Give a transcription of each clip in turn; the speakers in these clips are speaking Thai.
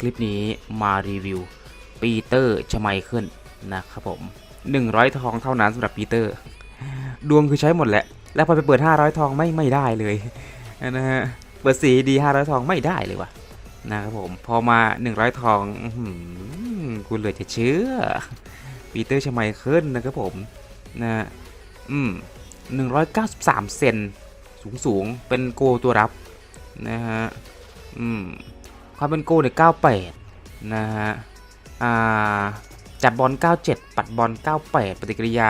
คลิปนี้มารีวิวปีเตอร์ชไมเคิลนะครับผม 100 ทองเท่านั้นสำหรับปีเตอร์ ดวงคือใช้หมดแหละ แล้วพอไปเปิด 500 ทองไม่ไม่ได้เลยนะฮะเปิดสีดี 500 ทองไม่ได้เลยว่ะนะครับผม พอมา 100 ทองอื้อหือกูเหลยจะเชื่อปีเตอร์ชไมเคิลนะครับผมนะฮะอืม193 เซนสูงสูงๆเป็นโกตัวรับนะฮะอืม ความเป็นโกเนี่ย98 นะฮะ อ่า จับบอล 97 ปัดบอล 98 ปฏิกิริยา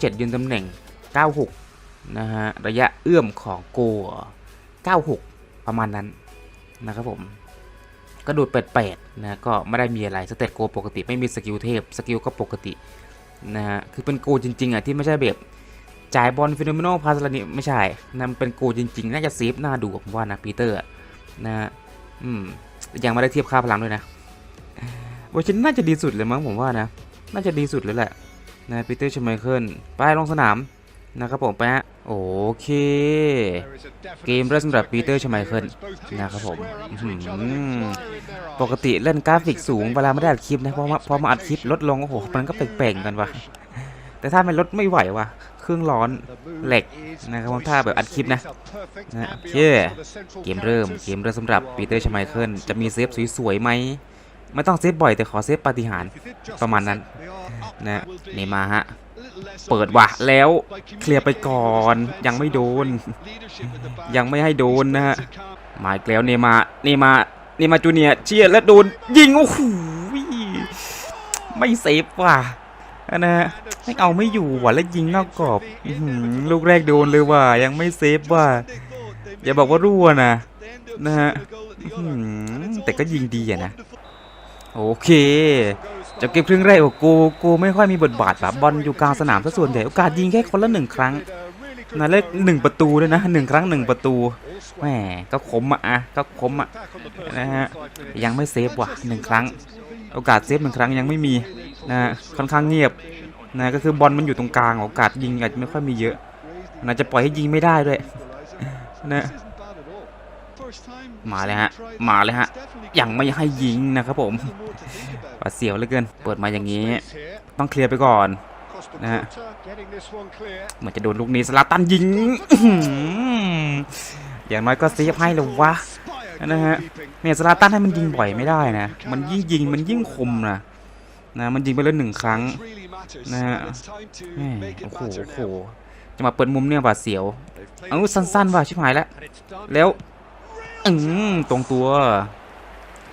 97 ยืนตำแหน่ง 96 นะฮะ ระยะเอื้อมของโก96 ประมาณนั้นนะครับผมกระโดด88นะก็ไม่ได้มีอะไรสเตตโกปกติไม่มีสกิลเทพสกิลก็ปกตินะฮะคือเป็นโกจริงๆอะที่ไม่ใช่แบบจ่ายบอลฟิโนเมโนพาสลานิไม่ใช่นั่นเป็นโกจริงๆ น่าจะเซฟหน้าดูผมว่านะปีเตอร์นะฮะอืม ยังไม่ได้เทียบค่าพลังด้วยนะเวอร์ชันน่าจะดีสุดเลยมั้งผมว่านะ น่าจะดีสุดเลยแหละนะปีเตอร์ชไมเคิลไปลงสนามนะครับผมไปฮะโอเค เกมเริ่มสำหรับปีเตอร์ชไมเคิลนะครับผมปกติเล่นกราฟิกสูงเวลาไม่ได้อัดคลิปนะเพราะว่าพอมาอัดคลิปลดลงโอ้โหมันก็แปลกๆกันว่ะแต่ถ้ามันลดไม่ไหวว่ะ เครื่องร้อนเหล็กนะครับผมถ้าแบบอัดคลิปนะนะนะนะโอเคเกมเริ่มเกมเริ่มสำหรับปีเตอร์ชไมเคิลจะมีเซฟสวยๆไหมไม่ต้องเซฟบ่อยแต่ขอเซฟปาฏิหาริย์ประมาณนั้นนะนี่มาฮะเปิดว่ะแล้วเคลียร์ไปก่อนยังไม่โดน ยังไม่ให้โดนนะฮะมาแล้วเนมาเนมาเนมาจูเนียเชียร์และโดนยิงโอ้โหไม่เซฟว่ะ นะฮะไม่เอาไม่อยู่ว่ะแล้วยิงนอกกรอบอลูกแรกโดนเลยว่ะยังไม่เซฟว่ะอย่าบอกว่ารั่วนะนะฮะแต่ก็ยิงดีอะนะโอเคจะเก็บครึ่งแรกโอ้กโกไม่ค่อยมีบทบาทแบบบอลอยู่กลางสนามซะส่วนใหญ่โอกาสยิงแค่คนละหนึ่งครั้งนะเลขหนึ่งประตูด้วยนะหนึ่งครั้งหนึ่งประตูแหมก็คมอะอะก็คมอะนะฮะยังไม่เซฟว่ะหนึ่งครั้ง โอกาสเซฟหนึ่งครั้งยังไม่มีนะค่อนข้างเงียบนะก็คือบอลมันอยู่ตรงกลางโอกาสยิงอาจจะไม่ค่อยมีเยอะนะจะปล่อยให้ยิงไม่ได้ด้วยนะมาเลยฮะ มาเลยฮะ ยังไม่ให้ยิงนะครับผมหวาดเสียวเหลือเกิน เปิดมาอย่างนี้ ต้องเคลียร์ไปก่อนนะฮะเหมือนจะโดนลูกนี้สลาตันยิงอื้อหืออย่างน้อยก็เซฟให้เลยวะ นะฮะเนี่ยสลาตันให้มันยิงบ่อยไม่ได้นะ มันยิ่งยิงมันยิ่งคมนะนะมันยิงไปแล้วหนึ่งครั้งนะฮะโอ้โหโอ้โหจะมาเปิดมุมเนี่ยหวาดเสียวเอาสั้นๆว่ะชิบหายแล้วแล้วอืมตรงตัว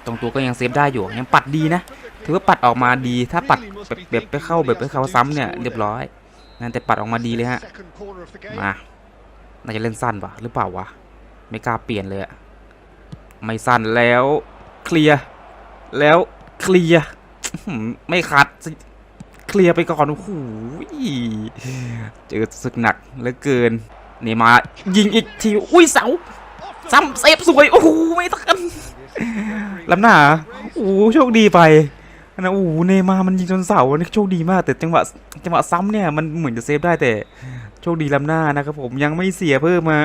ตรงตัวก็ยังเซฟได้อยู่ยังปัดดีนะถือว่าปัดออกมาดีถ้าปัดแบบแบบไปเข้าแบบไปเข้าซ้ำเนี่ยเรียบร้อยนั่นแต่ปัดออกมาดีเลยฮะมาน่าจะเล่นสั้นปะหรือเปล่าวะไม่กล้าเปลี่ยนเลยอะ ไม่สั้นแล้วเคลียร์แล้วเคลียร์ไม่คัดเคลียร์ไปก่อนโอ้โหเจอศึกหนักเหลือเกินนี่มายิงอีกทีอุ้ยเสาซ้ำเซฟสวยโอ้โหไม่ทันลำหน้าโอ้โชคดีไปนะโอ้โหเนมามันยิงจนเสานี่โชคดีมากแต่จังหวะจังหวะซ้ำเนี่ยมันเหมือนจะเซฟได้แต่โชคดีลำหน้านะครับผมยังไม่เสียเพิ่มมา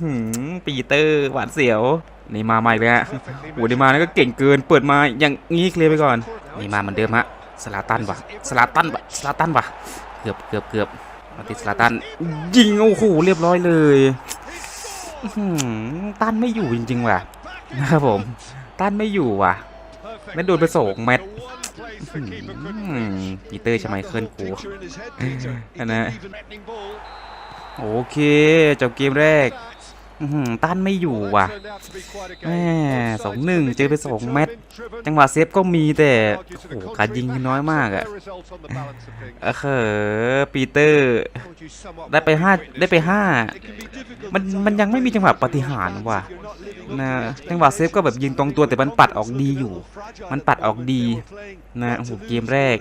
หืมปีเตอร์หวานเสียว นย์มาร์มาอีกแล้วฮะโอ้เนย์มานี่ก็เก่งเกิน เปิดมาอย่างงี้เคลียร์ไปก่อนนย์มาเหมือนเดิมฮะ สลาตันวะสลาตันวะสลาตันวะเกือบเกือบเกือบมาติดสลาตัน ยิงโอ้โหเรียบร้อยเลยต้านไม่อยู่จริงๆว่ะนะครับผมต้านไม่อยู่ว่ะไม่โดนไปสองเม็ดอื้อหือปีเตอร์ชไมเคิลกูอันนะโอเคจบเกมแรก ต้านไม่อยู่ว่ะแม่สองหนึ่งเจอไปสองเม็ดจังหวะเซฟก็มีแต่โอ้โหการยิงคือน้อยมากอะเออเขอปีเตอร์ ได้ไปห้าได้ไปห้ามันมันยังไม่มีจังหวะปาฏิหารย์ว่ะนะจังหวะเซฟก็แบบยิงตรงตัวแต่มันปัดออกดีอยู่ มันปัดออกดีนะโอ้โหเกมแรก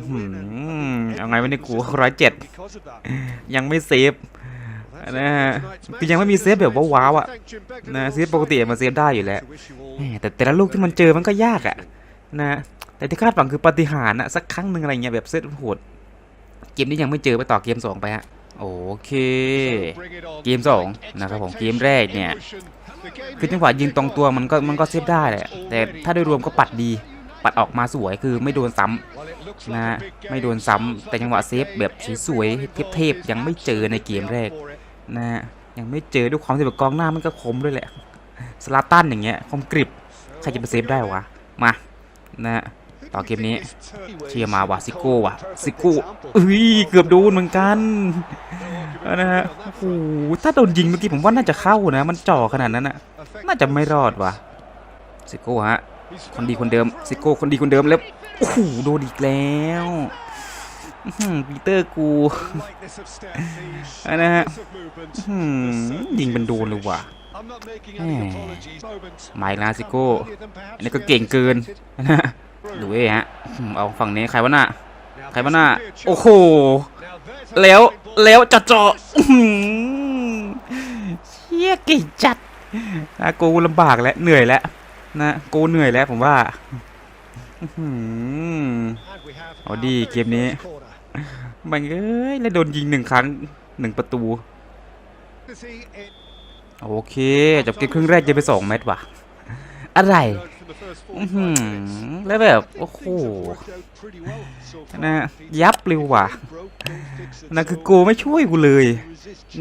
อื้อหือเอาไงวะเนี่ยกูร้อยเจ็ดยังไม่เซฟ นะฮะคือยังไม่มีเซฟแบบว้าวอะนะเซฟปกติมันเซฟได้อยู่แล้วแต่แต่ละลูกที่มันเจอมันก็ยากอะนะแต่ที่คาดหวังคือปฏิหารย์อะสักครั้งหนึ่งอะไรเงี้ยแบบเซตโหดเกมนี้ยังไม่เจอไปต่อเกมสองไปฮะโอเค เกมสองนะครับผมเกมแรกเนี่ยคือจังหวะยิงตรงตัวมันก็มันก็เซฟได้แหละแต่ถ้าโดยรวมก็ปัดดีปัดออกมาสวยคือไม่โดนซ้ำนะไม่โดนซ้ำแต่จังหวะเซฟแบบสวยๆเทพๆยังไม่เจอในเกมแรก นะยังไม่เจอด้วยความที่แบบกองหน้ามันก็คมด้วยแหละ สลาตันอย่างเงี้ยคมกริบใครจะไปเซฟได้วะ มานะต่อเกมนี้เชียร์มาว่ะซิโก้ว่ะซิโก้เอ้ยเกือบโดนเหมือนกันนะฮะโอ้โหถ้าโดนยิงเมื่อกี้ผมว่าน่าจะเข้านะ มันจ่อขนาดนั้นน่ะน่าจะไม่รอดว่ะซิโก้ฮะคนดีคนเดิมซิโก้คนดีคนเดิมแล้วโอ้โหโดนอีกแล้ว ปีเตอร์กูนะฮะยิงเป็นโดนเลยว่ะแหมมาอีกแล้วซิโก้อันนี้ก็เก่งเกินนะฮะดูเอ้ฮะอืมเอาฝั่งนี้ใครวะน่ะใครวะน่ะโอ้โห แล้วแล้วจะเจาะอื้อหือเชี่ยเก่งจัดนะกูลำบากแล้วเหนื่อยแล้วนะกูเหนื่อยแล้วผมว่า เอาดีเกมนี้มันเอ้ย แล้วโดนยิงหนึ่งครั้งหนึ่งประตู โอเคจบเกมครึ่งแรกจะไปสองเม็ดว่ะ อะไรแล้วแบบ โอ้โหนะยับเร็วว่ะนั่นคือโกไม่ช่วยกูเลย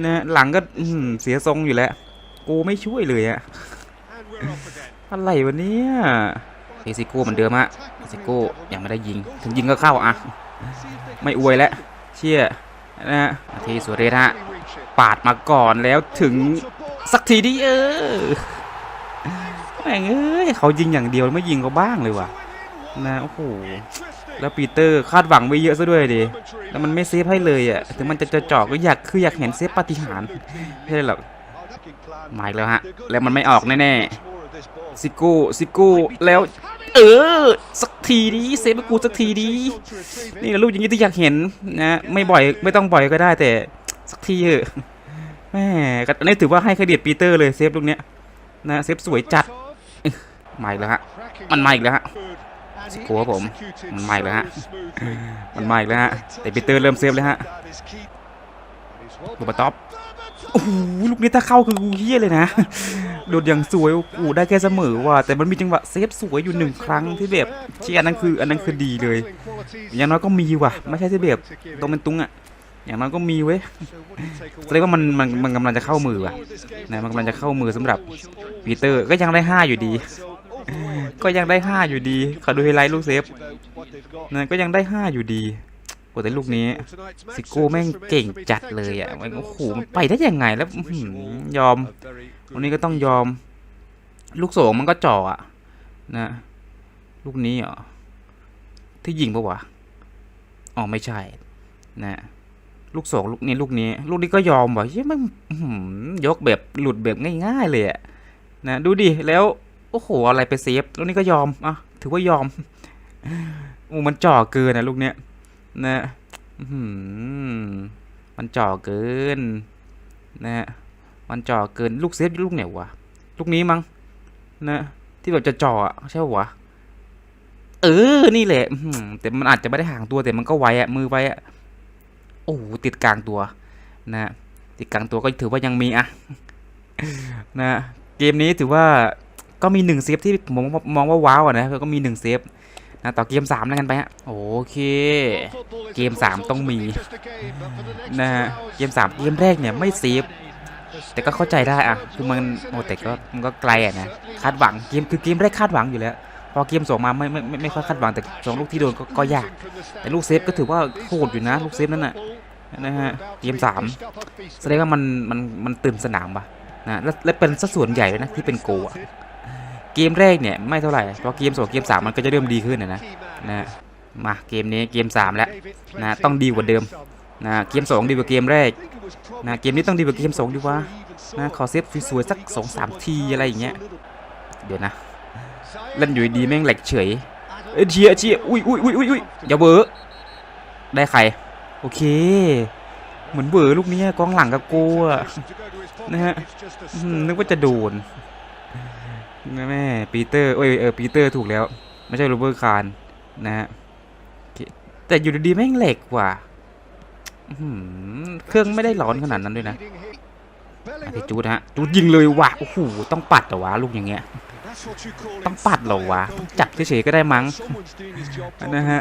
นะหลังก็เสียทรงอยู่แล้ว โกไม่ช่วยเลยอะอะไรวะเนี่ย เอซิโก้เหมือนเดิมอะเอซิโก้ยังไม่ได้ยิง ถึงยิงก็เข้าอะไม่อวยแล้วเชี่ยนะฮะทีสุเรศฮะปาดมาก่อนแล้วถึงสักทีดิเออแม่งเอ้ยเขายิงอย่างเดียวไม่ยิงเขาบ้างเลยว่ะนะโอ้โหแล้วปีเตอร์คาดหวังไว้เยอะซะด้วยดิแล้วมันไม่เซฟให้เลยอะถึงมันจะจะเจาะก็อยากคืออยากเห็นเซฟปฏิหารไม่ใช่หรอกมาอีกแล้วฮะแล้วมันไม่ออกแน่ๆซิโก้ซิโก้แล้ว เออ สักทีดิเซฟกูสักทีดินี่แหละลูกอย่างนี้ที่อยากเห็นนะไม่บ่อยไม่ต้องบ่อยก็ได้แต่ สักทีเถอะแม่ก็อันนี้ถือว่าให้เครดิตปีเตอร์เลยเซฟลูกเนี้ยนะเซฟสวยจัดมาอีกแล้วฮะมันมาอีกแล้วฮะสิโก้ครับผมมันมาอีกแล้วฮะมันมาอีกแล้วฮะแต่ปีเตอร์เริ่มเซฟเลยฮะลูกบอลท็อปโอ้โหลูกนี้ถ้าเข้าคือกูเฮี้ยเลยนะ โดดอย่างสวยโอ้โหได้แค่เสมอว่ะแต่มันมีจังหวะเซฟสวยอยู่หนึ่งครั้งที่แบบที่อันนั้นคืออันนั้นคือดีเลย อย่างน้อยก็มีว่ะ ไม่ใช่ที่แบบตรงเป็นตุ้งอะอย่างน้อยก็มีเว้ยแสดงว่ามันมันมันกำลังจะเข้ามือว่ะนะมันกำลังจะเข้ามือสำหรับปีเตอร์ก็ยังได้ห้าอยู่ดี ก็ยังได้ห้าอยู่ดีขอดูไฮไลท์ลูกเซฟนะก็ยังได้ห้าอยู่ดีโอ้แต่ลูกนี้ซิโก้แม่งเก่งจัดเลยอะมันโอ้โหมันไปได้ยังไงแล้วยอม วันนี้ก็ต้องยอม ลูกโสงมันก็จ่ออะนะ ลูกนี้เหรอที่ยิงปะวะอ๋อไม่ใช่ นะ ลูกโสงลูกนี้ลูกนี้ ลูกนี้ก็ยอมวะเฮ้ยมันอื้อหือยกแบบหลุดแบบง่ายๆเลยอะนะดูดิแล้วโอ้โหอะไรไปเซฟลูกนี้ก็ยอมอะถือว่ายอมโอ้มันจ่อเกินนะลูกเนี้ยนะอื้อหือมันจ่อเกิน นะ มันจ่อเกินลูกเซฟลูกไหนวะลูกนี้มั้งนะที่แบบจะจ่ออะใช่ปะวะเออนี่แหละแต่มันอาจจะไม่ได้ห่างตัวแต่มันก็ไวอะมือไวอะโอ้ติดกลางตัวนะติดกลางตัวก็ถือว่ายังมีอะนะเกมนี้ถือว่าก็มีหนึ่งเซฟที่ผมมองว่าว้าวอะนะก็มีหนึ่งเซฟนะต่อเกมสามแล้วกันไปฮะโอเค เกมสามต้องมีนะฮะเกมสามเกมแรกเนี่ยไม่เซฟ แต่ก็เข้าใจได้อะคือมันโอ้แต่ก็มันก็ไกลอะนะคาดหวังเกมคือเกมแรกคาดหวังอยู่แล้ว พอเกมสองมาไม่ไม่ไม่ไม่ค่อยคาดหวังแต่สองลูกที่โดนก็ก็ยาก แต่ลูกเซฟก็ถือว่าโหดอยู่นะ ลูกเซฟนั่นน่ะนะฮะเกมสามแสดงว่ามันมันมันตื่นสนามปะนะและและเป็นสัดส่วนใหญ่เลยนะที่เป็นโกะเกมแรกเนี่ยไม่เท่าไหร่พราะเกมสองเกมสามมันก็จะเริ่มดีขึ้นนะนะมาเกมนี้เกมสามแล้วนะต้องดีกว่าเดิม นะเกมสองดีกว่าเกมแรกนะเกมนี้ต้องดีกว่าเกมสองดีกว่านะขอเซฟสวยๆสักสองสามทีอะไรอย่างเงี้ยเดี๋ยวนะเล่นอยู่ดีแม่งแหลกเฉยเอ้ยเชียเชียอุ้ยอุ้ยอุ้ยอุ้ยอุ้ยอย่าเบอร์ได้ใครโอเค เหมือนเบอร์ลูกนี้กองหลังกับโกอะนะฮะนึกว่าจะโดนนะแม่ปีเตอร์เอ้ยเออปีเตอร์ถูกแล้ว ไม่ใช่โรเบอร์คารนะฮะแต่อยู่ดีๆแม่งเหล็กว่ะ เครื่องไม่ได้ร้อนขนาดนั้นด้วยนะไอ้จูดฮะจูดยิงเลยว่ะโอ้โหต้องปัดเหรอวะลูกอย่างเงี้ยต้องปัดเหรอวะต้องจับเฉยๆก็ได้มั้งนะฮะ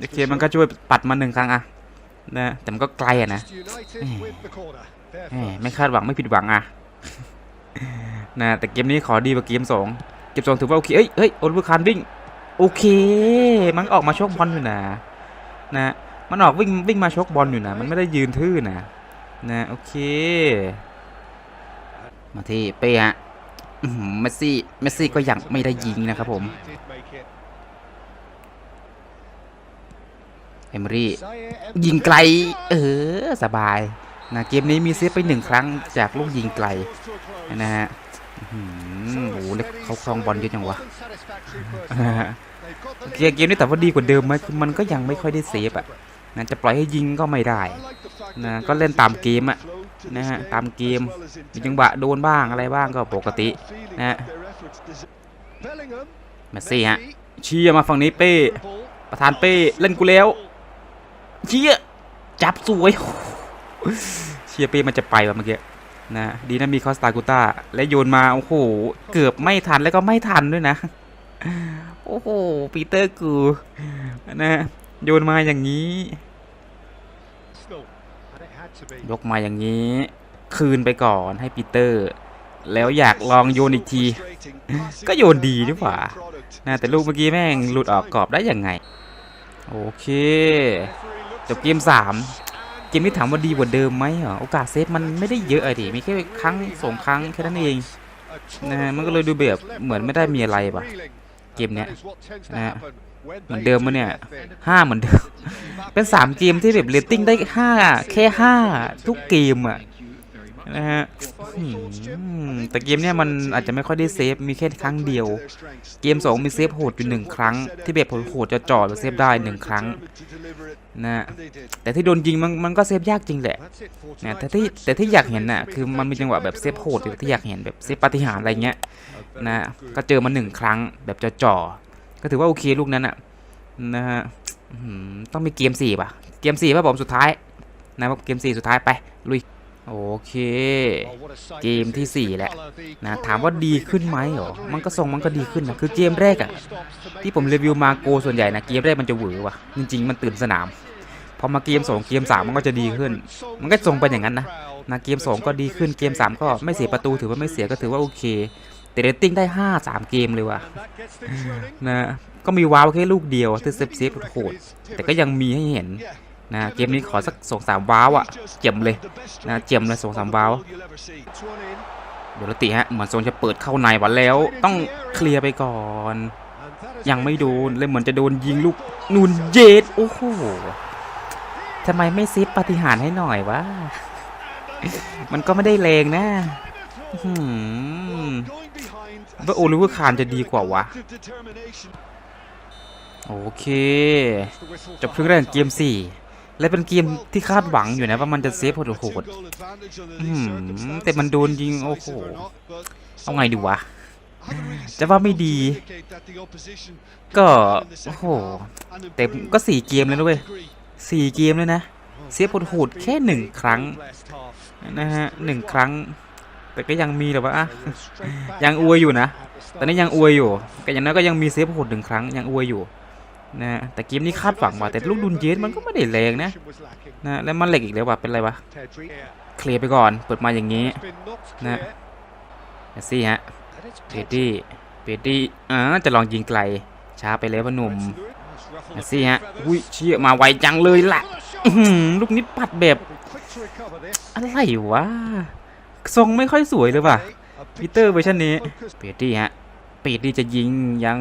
โอเคมันก็ช่วยปัดมาหนึ่งครั้งอะนะแต่มันก็ไกลอะนะไม่คาดหวังไม่ผิดหวังอะนะแต่เกมนี้ขอดีกว่าเกมสองเกมสองถือว่าโอเคเอ้ยเฮ้ยโอลิเวอร์คานวิ่งโอเค มันออกมาชกบอลอยู่นะนะ มันออกวิ่งวิ่งมาชกบอลอยู่นะ มันไม่ได้ยืนทื่อนะนะโอเค มาที่เป้ฮะอื้อหือเมสซี่เมสซี่ก็ยังไม่ได้ยิงนะครับผมเอมอรี่ยิงไกล เออ สบายนะเกมนี้มีเซฟไปหนึ่งครั้งจากลูกยิงไกลนะฮะอื้อหือโอ้โหเล็กเขาครองบอลเยอะจังวะนะฮะเกมเกมนี้แต่ว่าดีกว่าเดิมไหมคือมันก็ยังไม่ค่อยได้เซฟอะ นะจะปล่อยให้ยิงก็ไม่ได้นะก็เล่นตามเกมอะนะฮะตามเกมมีจังหวะโดนบ้างอะไรบ้างก็ปกตินะฮะมสซี่ฮะเชียมาฝั่งนี้เป้ประธานเป้เล่นกูแล้วเชียจับสวยเชียเป้มันจะไปวะเมื่อกี้นะดีนะมีคอสตากูต้าและโยนมาโอ้โหเกือบไม่ทันแล้วก็ไม่ทันด้วยนะ โอ้โหปีเตอร์กูนะ โยนมาอย่างนี้ ยกมาอย่างนี้ คืนไปก่อนให้ปีเตอร์ แล้วอยากลองโยนอีกที ก็โยนดีดีกว่านะแต่ลูกเมื่อกี้แม่งหลุดออกกรอบได้ยังไง โอเคจบเกมสามเกมนี้ถามว่าดีกว่าเดิมไหมเหรอโอกาสเซฟมันไม่ได้เยอะอะดิมีแค่ครั้งสองครั้งแค่นั้นเองนะฮะมันก็เลยดูแบบเหมือนไม่ได้มีอะไรป่ะ เกมเนี้ยนะฮะ เหมือนเดิมมะเนี่ยห้าเหมือนเดิม เป็นสามเกมที่แบบเรตติ้งได้ห้าแค่ห้าทุกเกมอะนะฮะอืมแต่เกมเนี้ยมันอาจจะไม่ค่อยได้เซฟมีแค่ครั้งเดียว เกมสองมีเซฟโหดอยู่หนึ่งครั้ง ที่แบบโหดจะจ่อๆแล้วเซฟได้หนึ่งครั้งนะฮะแต่ที่โดนยิงมันมันก็เซฟยากจริงแหละนะแต่ที่แต่ที่อยากเห็นน่ะคือมันมีจังหวะแบบเซฟโหดที่อยากเห็นแบบเซฟปาฏิหาริย์อะไรเงี้ยนะก็เจอมาหนึ่งครั้งแบบจ่อๆ ก็ถือว่าโอเคลูกนั้นอะนะฮะต้องมีเกมสี่ป่ะ เกมสี่ป่ะผมสุดท้ายนะครับเกมสี่สุดท้ายไปลุยโอเค เกมที่สี่แหละนะถามว่าดีขึ้นไหมหรอ มันก็ทรงมันก็ดีขึ้นนะ คือเกมแรกอะที่ผมรีวิวมาโกส่วนใหญ่นะ เกมแรกมันจะหวือว่ะ จริง ๆ มันตื่นสนาม พอมาเกมสองเกมสามมันก็จะดีขึ้น มันก็ทรงเป็นอย่างนั้นนะนะเกม 2 ก็ดีขึ้น เกม 3 ก็ไม่เสียประตูถือว่าไม่เสียก็ถือว่าโอเค แต่เรตติ้งได้ 5 3 เกมเลยว่ะนะก็มีว้าวแค่ลูกเดียวที่เซฟเซฟโหดแต่ก็ยังมีให้เห็นนะเกมนี้ขอสักสองสามว้าวอะเจ็มเลยนะเจ็มเลยสองสามว้าวเดี๋ยวรติฮะเหมือนโซนจะเปิดเข้าในวันแล้ว ต้องเคลียร์ไปก่อน ยังไม่โดนเลยเหมือนจะโดนยิงลูกนูนเยดโอ้โหทำไมไม่ซิปปาฏิหารย์ให้หน่อยวะมันก็ไม่ได้แรงนะอื้อหือ ว่าโอลิเวอร์คานจะดีกว่าวะ โอเค จบครึ่งแรกเกม 4 และเป็นเกมที่คาดหวังอยู่นะว่ามันจะเซฟโหดๆอื้อหือแต่มันโดนยิง โอ้โห เอาไงดีวะ จะว่าไม่ดี ก็ โอ้โห แต่ก็สี่เกมแล้วนะเว้ยสี่เกมเลยนะ เซฟโหดๆแค่หนึ่งครั้งนะฮะหนึ่งครั้ง แต่ก็ยังมีแบบว่าอะยังอวยอยู่นะ ตอนนี้ยังอวยอยู่แต่อย่างนั้นก็ยังมีเซฟโหดหนึ่งครั้งยังอวยอยู่นะฮะแต่เกมนี้คาดหวังว่ะแต่ลูกดุนเยสมันก็ไม่ได้แรงนะนะแล้วมันเหล็กอีกแล้วว่ะเป็นไรวะเคลียร์ไปก่อนเปิดมาอย่างนี้นะเมสซี่ฮะเปตี้เปตี้อ่าจะลองยิงไกลช้าไปแล้วพอหนุ่มเมสซี่ฮะอุ้ยเชี่ยมาไวจังเลยล่ะอื้อหือลูกนี้ปัดแบบอะไรวะ ทรงไม่ค่อยสวยเลยว่ะปีเตอร์เวอร์ชันนี้เปียดี้ฮะปีดี้จะยิงยัง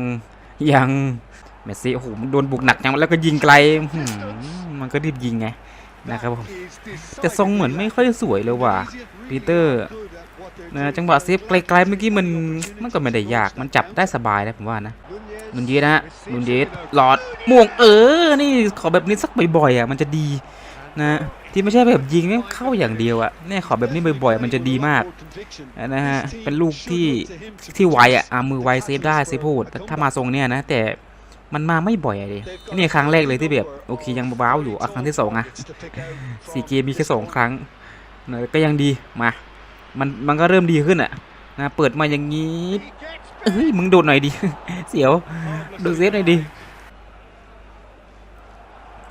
ยังเมสซี่โอ้โหโดนบุกหนักยังแล้วก็ยิงไกลมันก็รีบยิงไงนะครับผมแต่ทรงเหมือนไม่ค่อยสวยเลยว่ะปีเตอร์นะจังหวะเซฟไกลๆเมื่อกี้มันมันก็ไม่ได้ยากมันจับได้สบายนะผมว่านะนุนเยสนะฮะนุนเยสหลอดม่วงเออ นี่ขอแบบนี้สักบ่อยๆอะมันจะดี นะที่ไม่ใช่แบบยิงแม่เข้าอย่างเดียวอะเนี่ยขอแบบนี้บ่อยๆมันจะดีมากนะฮะเป็นลูกที่ที่ไวอะอะมือไวเซฟได้เซฟพูดแต่ถ้ามาทรงเนี้ยนะแต่มันมาไม่บ่อยอะดินี่ครั้งแรกเลยที่แบบโอเคยังบ้าวอยู่อะครั้งที่สองอะสี่เกมมีแค่สองครั้งนะก็ยังดีมามันมันก็เริ่มดีขึ้นอะนะเปิดมาอย่างนี้เอ้ยมึงโดดหน่อยดิเสียวดูเซฟหน่อยดิ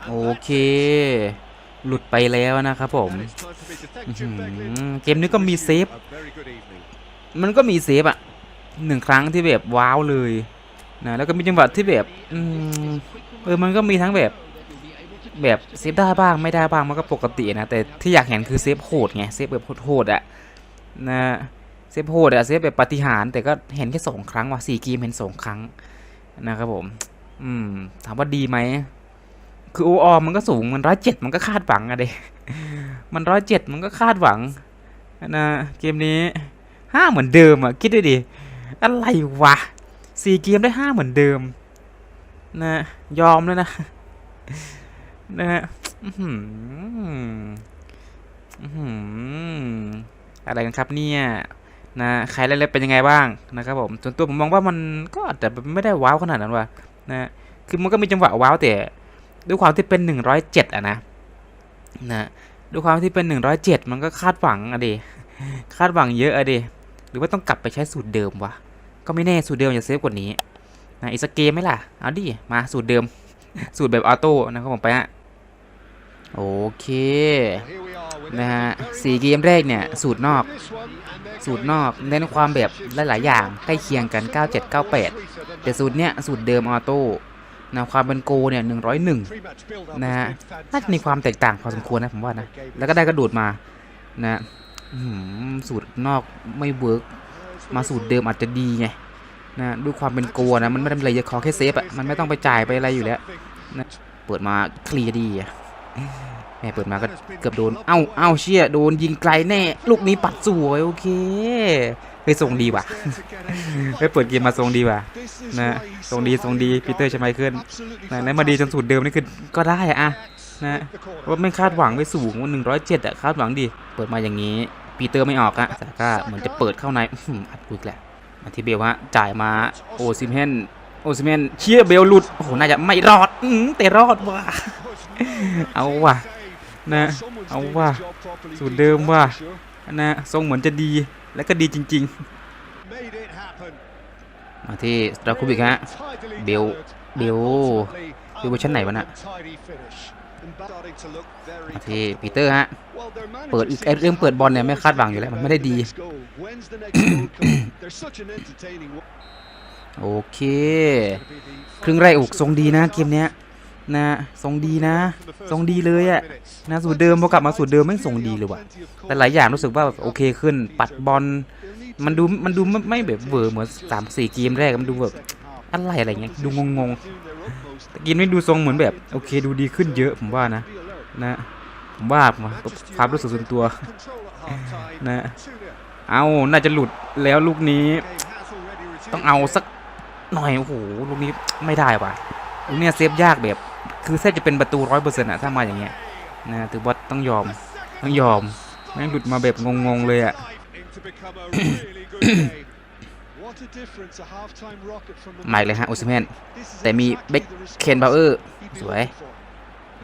โอเค หลุดไปแล้วนะครับผมเกมนี้ก็มีเซฟ มันก็มีเซฟอะหนึ่งครั้งที่แบบว้าวเลยนะแล้วก็มีจังหวะที่แบบเออมันก็มีทั้งแบบแบบเซฟได้บ้างไม่ได้บ้างมันก็ปกตินะแต่ที่อยากเห็นคือเซฟโหดไงเซฟแบบโหดๆอะนะเซฟโหดอะเซฟแบบปฏิหารแต่ก็เห็นแค่สองครั้งว่ะสี่เกมเห็นสองครั้งนะครับผม อืมถามว่าดีไหม คือโอออมันก็สูงมันร้อยเจ็ดมันก็คาดหวังอะเดมันร้อยเจ็ดมันก็คาดหวังนะเกมนี้ห้าเหมือนเดิมอะคิดดูดิอะไรวะสี่เกมได้ห้าเหมือนเดิม นะยอมแล้วนะนะฮะอื้อหืออื้อหืออะไรกันครับเนี่ยนะใครเล่นๆเป็นยังไงบ้างนะครับผมส่วนตัวผมมองว่ามันก็อาจจะไม่ได้ว้าวขนาดนั้นว่ะนะคือมันก็มีจังหวะว้าวแต่ ด้วยความที่เป็นหนึ่งร้อยเจ็ดอะนะนะด้วยความที่เป็นหนึ่งร้อยเจ็ดมันก็คาดหวังอะดิคาดหวังเยอะอะดิหรือว่าต้องกลับไปใช้สูตรเดิมวะก็ไม่แน่สูตรเดิมจะเซฟกว่านี้นะอีกสกเกมไหมล่ะเอาดิมาสูตรเดิม สูตรแบบออโต้นะครับผมไปฮะโอเคนะฮะสี่เกมแรกเนี่ยสูตรนอก สูตรนอกเน้นความแบบหลายๆอย่างใกล้เคียงกัน 9798 แต่สูตรเนี้ยสูตรเดิมออโต้ นะความเป็นโกเนี่ย101นะฮะน่าจะมีความแตกต่างพอสมควรนะผมว่านะแล้วก็ได้กระโดดมานะอื้อหือสูตรนอกไม่เวิร์กมาสูตรเดิมอาจจะดีไงนะด้วยความเป็นโกนะมันไม่ได้มีอะไรเยอะขอแค่เซฟอะมันไม่ต้องไปจ่ายไปอะไรอยู่แล้วนะเปิดมาเคลียร์ดีอะแม่เปิดมาก็เกือบโดน เอ้าเอ้าเชี่ยโดนยิงไกลแน่ ลูกนี้ปัดสวยโอเค เฮ้ยส่งดีว่ะเฮ้ยเปิดเกมมาทรงดีว่ะนะทรงดีทรงดีปีเตอร์ใช่ไหมขึ้นนะนั่นมาดีจนสูตรเดิมนี่คือก็ได้อะนะว่าไม่คาดหวังไปสูงว่าหนึ่งร้อยเจ็ดอะคาดหวังดิเปิดมาอย่างนี้ปีเตอร์ไม่ออกอะแต่ก็เหมือนจะเปิดเข้าในอื้อหืออัดกุกแหละมาที่เบลฮะจ่ายมาโอซิเมนโอซิเมนเชียเบลหลุดโอ้โหน่าจะไม่รอดอืมแต่รอดว่ะเอาว่ะนะเอาว่ะสูตรเดิมว่ะนะทรงเหมือนจะดี และก็ดีจริง ๆ มาที่สตราคูบิกฮะเบลเบลเบลเวอร์ชันไหนวะน่ะมาที่ปีเตอร์ฮะเปิดอีกเรื่องเปิดบอลเนี่ยไม่คาดหวังอยู่แล้วมันไม่ได้ดี โอเค ครึ่งแรกอกทรงดีนะเกมเนี้ย นะทรงดีนะทรงดีเลยอะนะสูตรเดิมพอกลับมาสูตรเดิมไม่งทรงดีเลยว่ะแต่หลายอย่างรู้สึกว่าแบบโอเคขึ้น ปัดบอลมันดูมันดูไม่ไม่แบบเวอร์เหมือนสามสี่เกมแรกมันดูแบบอะไรอะไรเงี้ยดูงงๆแต่เกมนี้ดูทรงเหมือนแบบโอเคดูดีขึ้นเยอะผมว่านะ นะผมว่าผมว่าความรู้สึกส่วนตัวนะเอาน่าจะหลุดแล้วลูกนี้ ต้องเอาสักหน่อยโอ้โหลูกนี้ไม่ได้ว่ะลูกเนี้ยเซฟยากแบบ คือแทบจะเป็นประตูร้อยเปอร์เซ็นต์อะถ้ามาอย่างเงี้ยนะถือว่าต้องยอมต้องยอมแม่งหลุดมาแบบงงๆเลยอะหมายเลยฮะโอซิเมนแต่มีเบคเคนบาเออร์สวย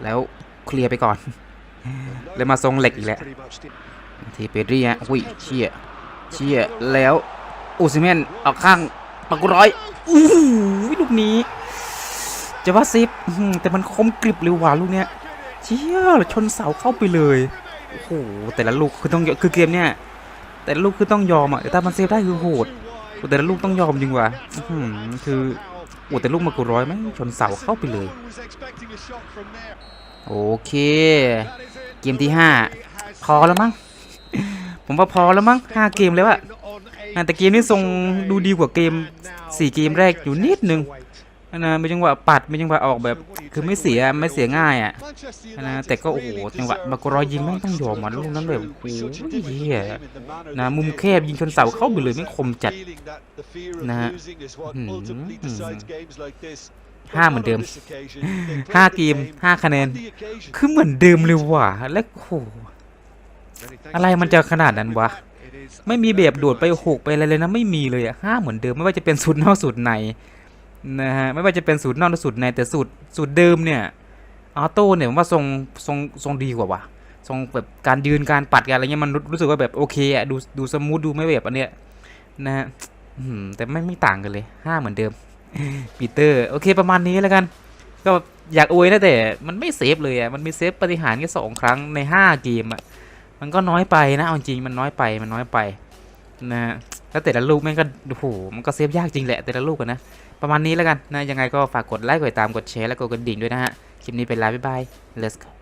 แล้วเคลียร์ไปก่อน แล้วมาทรงเหล็กอีกแล้วทีเปรีฮะอุ้ยเชี่ยเชี่ยแล้วโอซิเมนออกข้างปักร้อยอู้หูลูกนี้ จะว่าซิปแต่มันคมกริบเลยว่ะลูกเนี้ยเชี่ยชนเสาเข้าไปเลยโอ้โหแต่ละลูกคือต้องคือเกมเนี้ยแต่ละลูกคือต้องยอมอะแต่ถ้ามันเซฟได้คือโหดแต่ละลูกต้องยอมจริงว่ะอื้ออคือโอ้แต่ลูกมากุร้อยแม่งชนเสาเข้าไปเลย โอเค เกมที่ห้าพอแล้วมั้งผมว่าพอแล้วมั้งห้าเกมแล้วอะแต่เกมนี้ทรงดูดีกว่าเกมสี่เกมแรกอยู่นิดนึง นะไม่จังหวะปัดไม่จังหวะออกแบบ คือไม่เสียไม่เสียง่ายอะนะแต่ก็โอ้โหจังหวะมากรอยยิงแม่งต้องยอมมันลูกนั้นแบบโอ้โหเหี้ยนะมุมแคบยิงชนเสาเข้าไปเลยไม่งคมจัดนะฮะห้าเหมือนเดิมห้าเกมห้าคะแนน คือเหมือนเดิมเลยว่ะแล้วโอ้โหอะไรมันจะขนาดนั้นวะไม่มีแบบโดดไปหกไปอะไรเลยนะไม่มีเลยอะห้าเหมือนเดิมไม่ว่าจะเป็นสูตรนอกสูตรใน นะฮะไม่ว่าจะเป็นสูตรนอกหรือสูตรในแต่สูตรสูตรเดิมเนี่ยออโต้เนี่ยผมว่าทรงทรงทรงดีกว่าวะทรงแบบการยืนการปัดการอะไรเงี้ยมันรู้สึกว่าแบบโอเคอะดูดูสมูทดูไม่แบบอันเนี้ยนะฮะแต่ไม่ไม่ต่างกันเลยห้าเหมือนเดิมปีเตอร์โอเคประมาณนี้แล้วกัน ก็อยากอวยนะแต่มันไม่เซฟเลยอะมันมีเซฟปฏิหารแค่สองครั้งในห้าเกมอะมันก็น้อยไปนะเอาจริงมันน้อยไปมันน้อยไปนะฮะแล้วแต่ละลูกแม่งก็โอ้โหมันก็เซฟยากจริงแหละแต่ละลูกอะนะ ประมาณนี้แล้วกันนะยังไงก็ฝากกดไลค์กดติดตามกดแชร์และกดกระดิ่งด้วยนะฮะคลิปนี้เป็นไลาบ๊ายบาย let's go